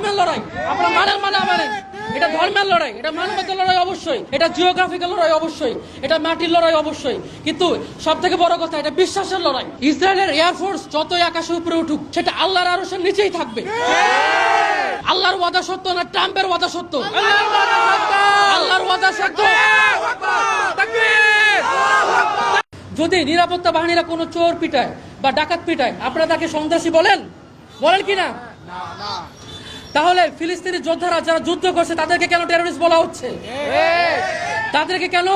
ধর্মের লড়াই। আপনারা মানেন মানে মানেন এটা ধর্মের লড়াই। এটা মানবতার লড়াই অবশ্যই। এটা জিওগ্রাফিক্যাল লড়াই অবশ্যই। এটা মাটির লড়াই অবশ্যই। কিন্তু সব থেকে বড় কথা, এটা বিশ্বাসের লড়াই। ইসরায়েলের এয়ারফোর্স যতই আকাশে উপরে উঠুক, সেটা আল্লাহর আরশের নিচেই থাকবে। আল্লাহর ওয়াদা সত্য না ট্রাম্পের ওয়াদা সত্য? আল্লাহর ওয়াদা সত্য। যদি নিরাপত্তা বাহিনীরা কোনো চোর পিটায় বা ডাকাত পিটায়, আপনারা তাকে সন্ত্রাসী বলেন? বলেন কি না। তাহলে ফিলিস্তিনি যোদ্ধারা যারা যুদ্ধ করছে, তাদেরকে কেন টেরোরিস্ট বলা হচ্ছে? তাদেরকে কেন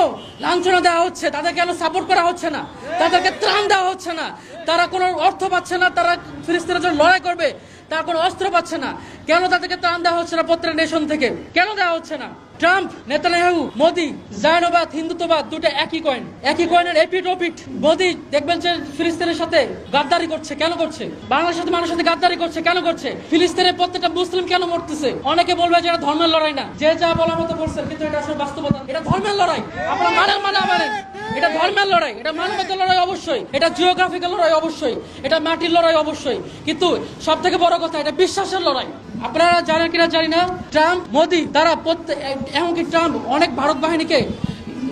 লাঞ্ছনা দেওয়া হচ্ছে? তাদেরকে কেন সাপোর্ট করা হচ্ছে না? তাদেরকে ত্রাণ দেওয়া হচ্ছে না? তারা কোনো অর্থ পাচ্ছে না, তারা ফিলিস্তিনের জন্য লড়াই করবে, তারা কোনো অস্ত্র পাচ্ছে না। কেন তাদেরকে ত্রাণ দেওয়া হচ্ছে না প্রত্যেক নেশন থেকে? কেন দেওয়া হচ্ছে না? ট্রাম্প, নেতানিয়াহু, মোদি, জায়নবাদ, হিন্দুত্ববাদ দুটো একই কয়েন একই কয়েনের এপিট ওপিট মোদি, দেখবেন যে ফিলিস্তিনের সাথে গাদ্দারি করছে, কেন করছে? বাংলার সাথে মানুষের সাথে গাদ্দারি করছে, কেন করছে? ফিলিস্তিনের প্রত্যেকটা মুসলিম কেন মরতেছে? অনেকে বলবে যে এটা ধর্মের লড়াই না। যে যা বলার মতো করছে, কিন্তু এটা আসলে বাস্তবতা। এটা ধর্মের লড়াই। আপনারা মানেন মানে মানেন এটা ধর্মের লড়াই, এটা মানবতার লড়াই অবশ্যই, এটা জিওগ্রাফিক্যাল লড়াই অবশ্যই, এটা মাটির লড়াই অবশ্যই। কিন্তু সব থেকে বড় কথা, এটা বিশ্বাসের লড়াই। আপনারা জানেন কিনা জানি না, ট্রাম্প, মোদি, তারা প্রত্যেক এমনকি ট্রাম্প অনেক ভারত বাহিনীকে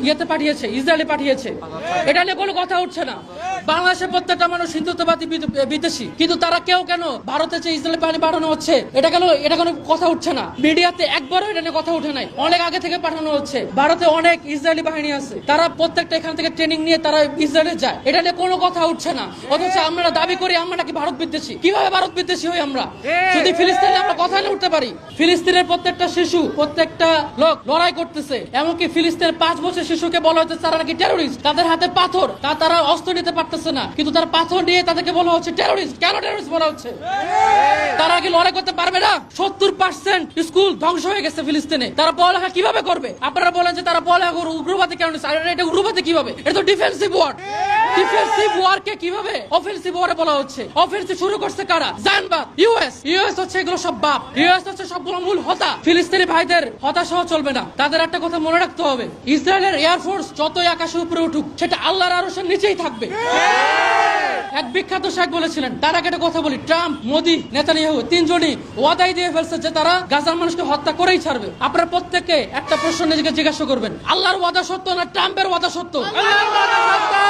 ইয়েতে পাঠিয়েছে, ইসরায়েলে পাঠিয়েছে। এটা নিয়ে কোনো কথা উঠছে না। বাংলাদেশের প্রত্যেকটা মানুষ হিন্দুত্ববাদী বিদেশি। কিন্তু তারা কেউ কেন ভারতে যে ইসরায়েল বাহিনী পাঠানো হচ্ছে, এটা কেন এটা কোনো কথা উঠছে না? মিডিয়াতে একবারও এটা নিয়ে কথা উঠে নাই। অনেক আগে থেকে পাঠানো হচ্ছে। ভারতে অনেক ইসরায়েলি বাহিনী আছে। তারা প্রত্যেকটা এখান থেকে ট্রেনিং নিয়ে তারা ইসরায়েলে যায়। এটা নিয়ে কোনো কথা উঠছে না। অথচ আমরা দাবি করি আমরা নাকি ভারত বিদ্বেষী। কীভাবে ভারত বিদ্বেষী হই আমরা? যদি ফিলিস্তিনে আমরা কথা না উঠতে পারি, ফিলিস্তিনের প্রত্যেকটা শিশু, প্রত্যেকটা লোক লড়াই করতেছে। এমনকি ফিলিস্তিনের পাঁচ বছর শিশুকে বলা হচ্ছে তারা নাকি টেরোরিস্ট তাদের হাতে পাথর। তা তারা অস্ত্র নিতে পারতেছে না। কিন্তু তারা পাথর নিয়ে তাদেরকে বলা হচ্ছে টেরোরিস্ট কেন টেরোরিস্ট বলা হচ্ছে? তারা কি লড়াই করতে পারবে না? সত্তর পার্সেন্ট স্কুল ধ্বংস হয়ে গেছে ফিলিস্তিনে। তারা পড়ালেখা কীভাবে করবে? আপনারা বলেন যে তারা পড়ালেখা করবে উগ্রবাদী কেন এটা উগ্রবাদী কীভাবে? এটা তো ডিফেন্সিভ ওয়ার ডিফেন্সিভ কীভাবে? অফেন্সিভ ওয়ারে বলা হচ্ছে। অফেন্সিভ শুরু করছে কারা? জানবাদ ইউএস ইউএস হচ্ছে এগুলো সব বাপ। ইউএস হচ্ছে সবগুলো মূল হতা। ফিলিস্তিনি ভাইদের হতাশাহ চলবে না। তাদের একটা কথা মনে রাখতে হবে। ইসরায়েলের এয়ারফোর্স যতই আকাশে উপরে উঠুক সেটা আল্লাহর আরশের নিচেই থাকবে। এক বিখ্যাত শেখ বলেছিলেন, তার আগে কথা বলি, ট্রাম্প, মোদি, নেতানিয়াহু, তিনজনই ওয়াদাই দিয়ে ফেলছে যে তারা গাজার মানুষকে হত্যা করেই ছাড়বে। আপনারা প্রত্যেককে একটা প্রশ্ন নিজেকে জিজ্ঞাসা করবেন, আল্লাহর ওয়াদা সত্য না ট্রাম্পের ওয়াদা সত্য? আল্লাহর ওয়াদা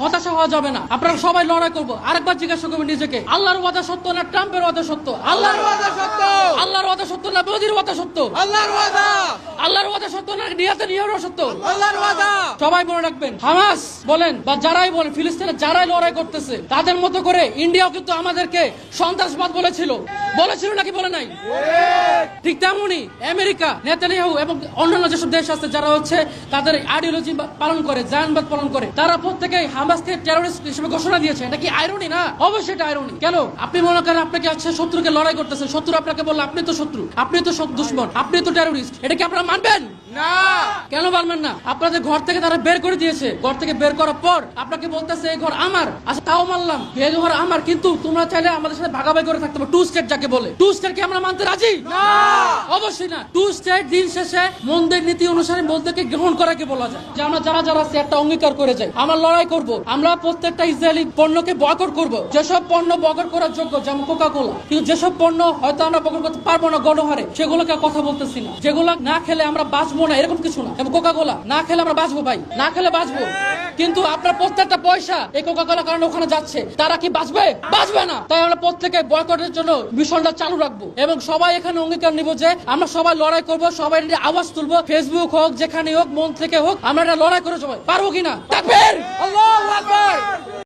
হতাশা হওয়া যাবে না। আপনারা সবাই লড়াই করব। আরেকবার জিজ্ঞাসা করবেন নিজেকে আল্লাহর ওয়াদা সত্য না ট্রাম্পের ওয়াদা সত্য? আল্লাহর ওয়াদা সত্য। আল্লাহর ওয়াদা সত্য না মোদির ওয়াদা সত্য? আল্লাহর ওয়াদা। আল্লাহর ওয়াদা সত্য না নিয়াতে নিয়ারও সত্য? আল্লাহর ওয়াদা। সবাই মনে রাখবেন হামাস বলেন বা যারাই বলেন ফিলিস্তিনে যারাই লড়াই করতেছে তাদের মতো করে ইন্ডিয়াও কিন্তু আমাদেরকে সন্ত্রাসবাদ বলেছিল। বলেছিল নাকি বলে নাই? ঠিক তেমনই আমেরিকা নেতানিয়াহু এবং অন্যান্য যেসব দেশ আছে যারা হচ্ছে তাদের আইডিওলজি পালন করে জায়নবাদ পালন করে তারা প্রত্যেকেই হামাসকে টেরোরিস্ট হিসেবে ঘোষণা দিয়েছে। এটা কি আইরনি না? অবশ্যই এটা আইরনি কেন? আপনি মনে করেন আপনাকে আছে শত্রুকে লড়াই করতেছেন শত্রু আপনাকে বললে, আপনি তো শত্রু। আপনি তো দুশ্মন। আপনি তো টেরোরিস্ট এটা কি আপনারা মানবেন? না। কেন পারবেন না? আপনাদের ঘর থেকে তারা বের করে দিয়েছে ঘর থেকে বের করার পর আপনাকে বলতেছে এই ঘর আমার। আচ্ছা তাও মানলাম এই ঘর আমার কিন্তু তোমরা চাইলে আমাদের সাথে ভাগাভাগি করে থাকতে পারো। টু স্টেট যাকে বলে। টু স্টেট কি আমরা মানতে রাজি? না। অবশ্যই না। টু স্টেট দিন শেষে মন্দের নীতি অনুসারে মন্দিরকে গ্রহণ করাকে বলা যায়। যে আমরা যারা যারা আছে একটা অঙ্গীকার করে যাই। আমরা লড়াই করব। আমরা প্রত্যেকটা ইসরায়েলি পণ্যকে বয়কট করব। যেসব পণ্য বয়কট করার যোগ্য যেমন কোকা কোলা কিন্তু যেসব পণ্য হয়তো আমরা বয়কট করতে পারব না গণহারে সেগুলোকে কথা বলতেছি না। যেগুলো না খেলে আমরা বাঁচবো না, এরকম কিছু না। এবং কোকা কোলা না খেলে আমরা বাঁচবো ভাই, না খেলে বাঁচবো। কিন্তু আপনার প্রত্যেকটা পয়সা এই কোকা কোলা কারণে ওখানে যাচ্ছে। তারা কি বাঁচবে? বাঁচবে না। তাই আমরা প্রত্যেকে বয়কটের জন্য মিশনটা চালু রাখব। এবং সবাই এখানে অঙ্গীকার নিব যে, আমরা সবাই লড়াই করব, সবাই আওয়াজ তুলবো। ফেসবুক হোক যেখানে হোক, মন থেকে হোক, আমরা এটা লড়াই করে সবাই। পারব কিনা? তাকবীর! আকবার!